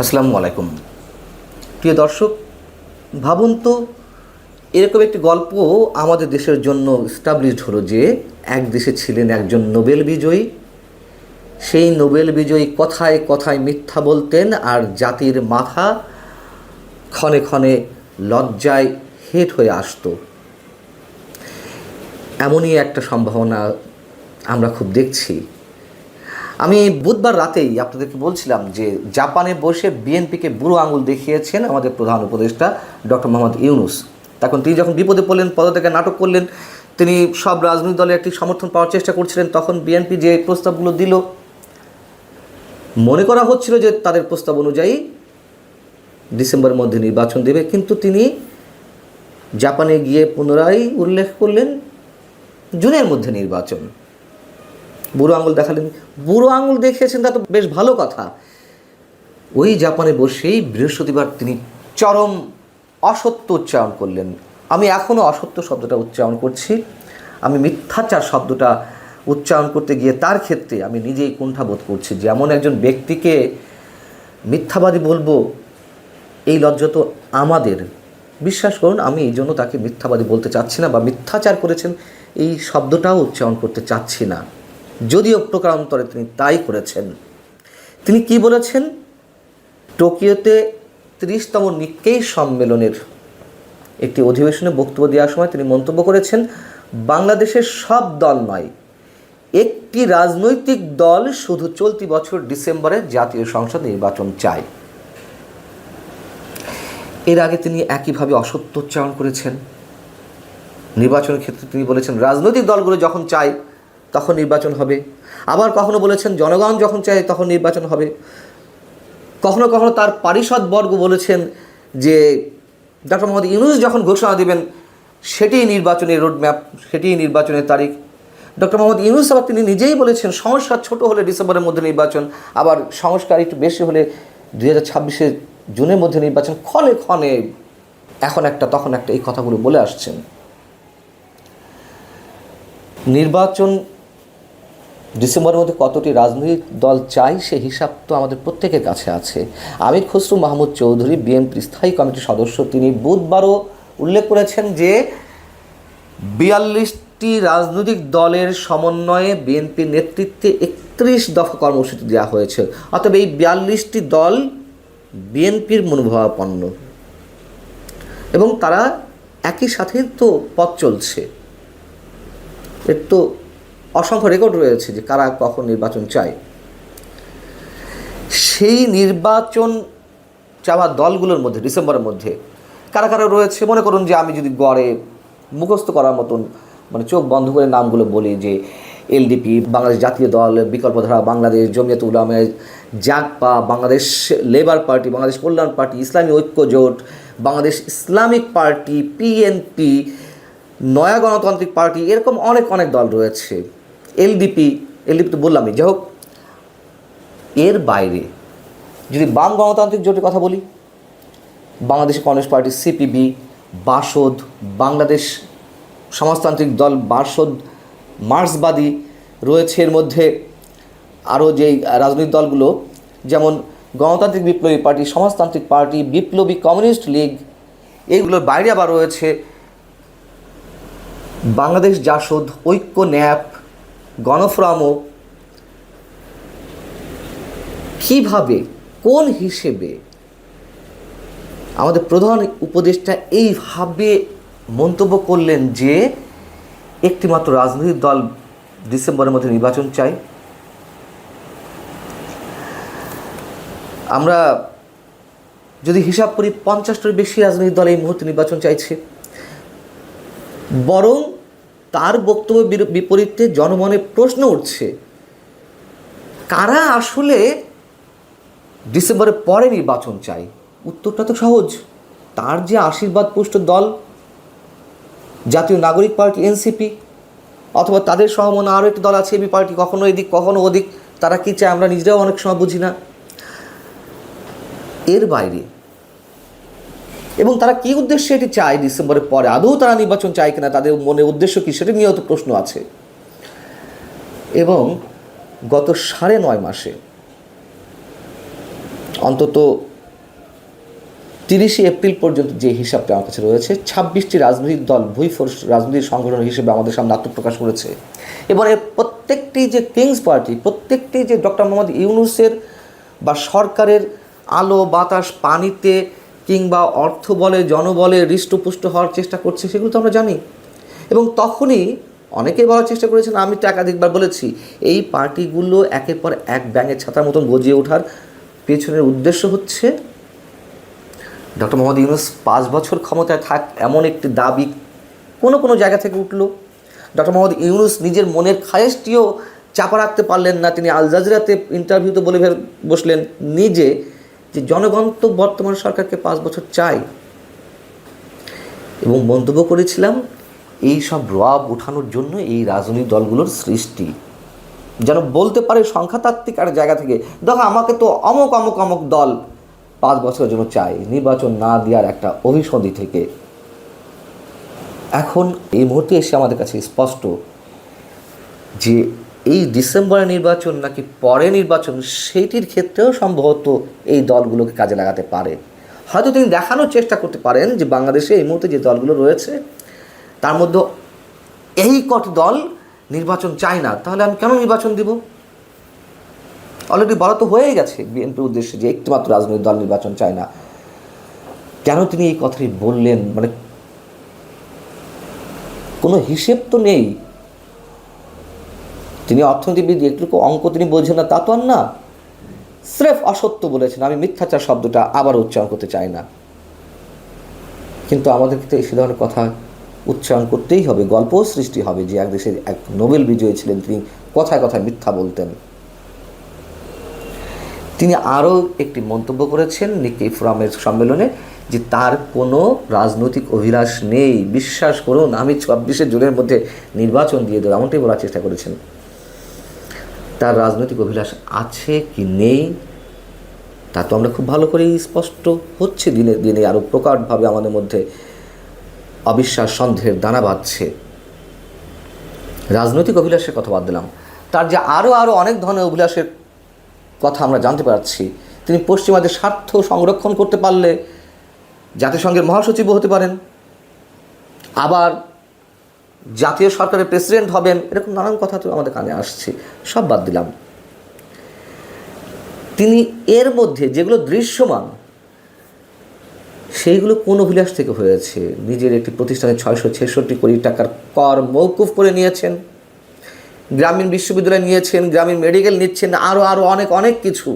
আসসালামু আলাইকুম। প্রিয় দর্শক, ভাবুন তো, এরকম একটি গল্প আমাদের দেশের জন্য স্টাবলিশড হলো যে, এক দেশে ছিলেন একজন নোবেল বিজয়ী। সেই নোবেল বিজয়ী কথায় কথায় মিথ্যা বলতেন আর জাতির মাথা ক্ষণে ক্ষণে লজ্জায় হেট হয়ে আসতো। এমনই একটা সম্ভাবনা আমরা খুব দেখছি। আমি বুধবার রাতেই আপনাদেরকে বলছিলাম যে জাপানে বসে বিএনপিকে বুড়ো আঙুল দেখিয়েছেন আমাদের প্রধান উপদেষ্টা ডক্টর মোহাম্মদ ইউনুস। তখন তিনি যখন বিপদে পড়লেন পদত্যাগে নাটক করলেন, তিনি সব রাজনৈতিক দলের একটি সমর্থন পাওয়ার চেষ্টা করছিলেন, তখন বিএনপি যে প্রস্তাবগুলো দিল, মনে করা হচ্ছিল যে তাদের প্রস্তাব অনুযায়ী ডিসেম্বরের মধ্যে নির্বাচন দেবে, কিন্তু তিনি জাপানে গিয়ে পুনরায় উল্লেখ করলেন জুনের মধ্যে নির্বাচন। বুড়ো আঙুল দেখালেন। বুড়ো আঙুল দেখিয়েছেন, তা তো বেশ ভালো কথা। ওই জাপানে বসেই বৃহস্পতিবার তিনি চরম অসত্য উচ্চারণ করলেন। আমি এখনও অসত্য শব্দটা উচ্চারণ করছি। আমি মিথ্যাচার শব্দটা উচ্চারণ করতে গিয়ে তার ক্ষেত্রে আমি নিজেই কুণ্ঠাবোধ করছি। যে এমন একজন ব্যক্তিকে মিথ্যাবাদী বলব, এই লজ্জা তো আমাদের। বিশ্বাস করুন, আমি এই জন্য তাকে মিথ্যাবাদী বলতে চাচ্ছি না বা মিথ্যাচার করেছেন, এই শব্দটাও উচ্চারণ করতে চাচ্ছি না। যদিও প্রকারান্তরে তিনি তাই করেছেন। তিনি কি বলেছেন? টোকিওতে তিরিশতম নিক্কেই সম্মেলনের একটি অধিবেশনে বক্তব্য দেওয়ার সময় তিনি মন্তব্য করেছেন, বাংলাদেশের সব দল নয়, একটি রাজনৈতিক দল শুধু চলতি বছর ডিসেম্বরে জাতীয় সংসদ নির্বাচন চায়। এর আগে তিনি একইভাবে অসত্য উচ্চারণ করেছেন। নির্বাচনের ক্ষেত্রে তিনি বলেছেন, রাজনৈতিক দলগুলো যখন চায় তখন নির্বাচন হবে। আবার কখনো বলেছেন, জনগণ যখন চায় তখন নির্বাচন হবে। কখনো কখনো তার পারিষদ বর্গ বলেছেন যে ডক্টর মোহাম্মদ ইউনুস যখন ঘোষণা দেবেন সেটিই নির্বাচনের রোডম্যাপ সেটিই নির্বাচনের তারিখ। ডক্টর মোহাম্মদ ইউনুস আবার তিনি নিজেই বলেছেন, সংস্কার ছোট হলে ডিসেম্বরের মধ্যে নির্বাচন, আবার সংস্কার একটু বেশি হলে দুই হাজার ছাব্বিশে জুনের মধ্যে নির্বাচন, ক্ষণে ক্ষণে। এখন একটা, তখন একটা, এই কথাগুলো বলে আসছেন। নির্বাচন ডিসেম্বরের মধ্যে কতটি রাজনৈতিক দল চাই সে হিসাব তো আমাদের প্রত্যেকের কাছে আছে। আমির খসরু মাহমুদ চৌধুরী বিএনপি স্থায়ী কমিটির সদস্য, তিনি বুধবারও উল্লেখ করেছেন যে বিয়াল্লিশটি রাজনৈতিক দলের সমন্বয়ে বিএনপির নেতৃত্বে একত্রিশ দফা কর্মসূচি দেওয়া হয়েছে। অতএব এই বিয়াল্লিশটি দল বিএনপির মনোভাবাপন্ন এবং তারা একই সাথে তো পথ চলছে। এর তো অসংখ্য রেকর্ড রয়েছে যে কারা কখন নির্বাচন চায়। সেই নির্বাচন চাওয়া দলগুলোর মধ্যে, ডিসেম্বরের মধ্যে কারা কারা রয়েছে? মনে করুন যে আমি যদি গড়ে মুখস্থ করার মতন মানে চোখ বন্ধ করে নামগুলো বলি যে LDP, Bangladesh Jatiya Dal, Bikalpadhara, Bangladesh Jamiat Ulema Jagpa, Bangladesh labour party, Bangladesh Kalyan party, Islami Oikya Jote, Bangladesh Islamic party, PNP, নয়া গণতান্ত্রিক পার্টি, এরকম অনেক অনেক দল রয়েছে। এলডিপি এলডিপি তো বললামই। যাই হোক, এর বাইরে যদি বাম গণতান্ত্রিক জোটের কথা বলি, Bangladesh communist party, CPB, Basad, Bangladesh Samajtantrik Dal, Basad, মার্ক্সবাদী রয়েছে এর মধ্যে আরও যেই রাজনৈতিক দলগুলো, যেমন গণতান্ত্রিক বিপ্লবী পার্টি, সমাজতান্ত্রিক পার্টি, বিপ্লবী কমিউনিস্ট লীগ এইগুলোর বাইরে আবার রয়েছে বাংলাদেশ জাসদ, ঐক্য, ন্যাপ গণফোরামও কীভাবে, কোন হিসেবে আমাদের প্রধান উপদেষ্টা এইভাবে মন্তব্য করলেন যে একটিমাত্র রাজনৈতিক দল ডিসেম্বরের মধ্যে নির্বাচন চাই আমরা যদি হিসাব করি পঞ্চাশটার বেশি রাজনৈতিক দল এই মুহূর্তে নির্বাচন চাইছে। বরং তার বক্তব্য বিপরীতে জনমনে প্রশ্ন উঠছে। কারা আসলে ডিসেম্বরের পরে নির্বাচন চাই? উত্তরটা তো সহজ। তার যে আশীর্বাদ পুষ্ট দল, জাতীয় নাগরিক পার্টি, এনসিপি, অথবা তাদের সহমনে আরও একটি দল আছে, এবি পার্টি, কখনো এদিক, কখনো ওদিক, তারা কী চায় আমরা নিজেরাও অনেক সময় বুঝি না। এর বাইরে এবং তারা কী উদ্দেশ্যে এটি চায় ডিসেম্বরের পরে? আদৌ তারা নির্বাচন চায় কিনা? তাদের মনে উদ্দেশ্য কী? সেটা নিয়েও তো প্রশ্ন আছে। এবং গত সাড়ে নয় মাসে, অন্তত তিরিশে এপ্রিল পর্যন্ত যে হিসাবটা আমার কাছে রয়েছে, ছাব্বিশটি রাজনৈতিক দল ভুইফোর্স রাজনৈতিক সংগঠন হিসেবে আমাদের সামনে আত্মপ্রকাশ করেছে। এবং এর প্রত্যেকটি যে কিংস পার্টি প্রত্যেকটি যে ডক্টর মোহাম্মদ ইউনুসের বা সরকারের আলো, বাতাস, পানিতে কিংবা অর্থ বলে জনবলে হৃষ্টপুষ্ট হওয়ার চেষ্টা করছে, সেগুলো তো আমরা জানি। এবং তখনই অনেকেই বলার চেষ্টা করেছেন, আমি তো একাধিকবার বলেছি, এই পার্টিগুলো একের পর এক ব্যাঙের ছাতার মতন গজিয়ে ওঠার পেছনের উদ্দেশ্য হচ্ছে, ডক্টর মোহাম্মদ ইউনুস পাঁচ বছর ক্ষমতায় থাক, এমন একটি দাবি কোনো কোনো জায়গা থেকে উঠল। ডক্টর মোহাম্মদ ইউনুস নিজের মনের খায়েশটিও চাপা রাখতে পারলেন না, তিনি আল জাজিরাতে ইন্টারভিউতে বলে বসলেন, নিজে যে জনগণ তো বর্তমান সরকারকে পাঁচ বছর চাই এবং মন্তব্য করেছিলাম, এই সব রব উঠানোর জন্য এই রাজনৈতিক দলগুলোর সৃষ্টি। যেন বলতে পারে সংখ্যাতাত্ত্বিক আর জায়গা থেকে, দেখো আমাকে তো অমক অমক অমক দল পাঁচ বছরের জন্য চাই নির্বাচন না দেওয়ার একটা অভিসন্ধি থেকে। এখন এই মুহূর্তে এসে আমাদের কাছে স্পষ্ট যে এই ডিসেম্বরে নির্বাচন নাকি পরে নির্বাচন সেইটির ক্ষেত্রেও সম্ভবত এই দলগুলোকে কাজে লাগাতে পারে। হয়তো তিনি দেখানোর চেষ্টা করতে পারেন যে বাংলাদেশে এই মুহূর্তে যে দলগুলো রয়েছে, তার মধ্যে এই কটি দল নির্বাচন চায় না। তাহলে আমি কেন নির্বাচন দিব? অলরেডি বলা তো হয়েই গেছে বিএনপির উদ্দেশ্যে যে একটিমাত্র রাজনৈতিক দল নির্বাচন চায় না। কেন তিনি এই কথাটি বললেন? মানে কোনো হিসেব তো নেই। তিনি অর্থনীতিবিদ একটু অঙ্ক তিনি বোঝেন না, তা তো আর না। স্রেফ অসত্য বলেছেন, আমি মিথ্যাচার শব্দটা আবার উচ্চারণ করতে চাই না। কিন্তু আমাদেরকে তো সে ধরনের কথা উচ্চারণ করতেই হবে, গল্পও সৃষ্টি হবে যে এক দেশের এক নোবেল বিজয়ী ছিলেন, তিনি কথায় কথায় মিথ্যা বলতেন। তিনি আরও একটি মন্তব্য করেছেন নিকি ফোরামের সম্মেলনে যে তার কোনো রাজনৈতিক অভিলাষ নেই। বিশ্বাস করুন, আমি ছাব্বিশে জুনের মধ্যে নির্বাচন দিয়ে দেবো, এমনটাই বলার চেষ্টা করেছেন। তার রাজনৈতিক অভিলাষ আছে কি নেই, তা তো আমরা খুব ভালো করেই স্পষ্ট হচ্ছে দিনে দিনে আরও প্রকাটভাবে আমাদের মধ্যে অবিশ্বাস সন্দেহের দানা বাঁধছে। রাজনৈতিক অভিলাষের কথা বাদ দিলাম। তার যে আরও আরও অনেক ধরনের অভিলাষের কথা আমরা জানতে পারছি, তিনি পশ্চিমাদের স্বার্থ সংরক্ষণ করতে পারলে জাতিসংঘের মহাসচিব হতে পারেন। আবার জাতীয় সরকারের প্রেসিডেন্ট হবেন, এরকম নানান কথা তো আমাদের কানে আসছে, সব বাদ দিলাম। তিনি এর মধ্যে যেগুলো দৃশ্যমান, সেইগুলো কোন অভিলাষ থেকে হয়েছে? নিজের একটি প্রতিষ্ঠানে ছয়শো ছেষট্টি কোটি টাকার কর মৌকুফ করে নিয়েছেন, গ্রামীণ বিশ্ববিদ্যালয় নিয়েছেন, গ্রামীণ মেডিকেল নিচ্ছেন আরও আরও অনেক অনেক কিছু।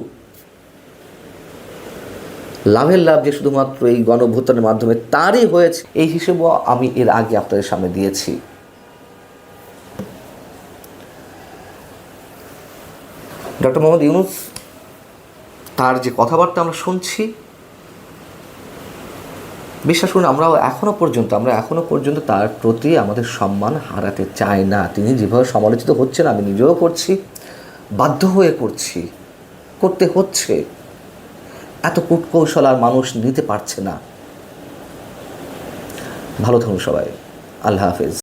লাভের লাভ যে শুধুমাত্র এই গণভূতানের মাধ্যমে তারই হয়েছে, এই হিসেবেও আমি এর আগে আপনাদের সামনে দিয়েছি। ডক্টর মোহাম্মদ ইউনুস, তার যে কথাবার্তা আমরা শুনছি, বিশ্বাস করুন, আমরাও এখনও পর্যন্ত, আমরা এখনও পর্যন্ত তার প্রতি আমাদের সম্মান হারাতে চাই না। তিনি যেভাবে সমালোচিত হচ্ছেন, আমি নিজেও করছি, বাধ্য হয়ে করছি, করতে হচ্ছে। এত কূটকৌশল আর মানুষ নিতে পারছে না। ভালো থাকুন সবাই। আল্লাহ হাফেজ।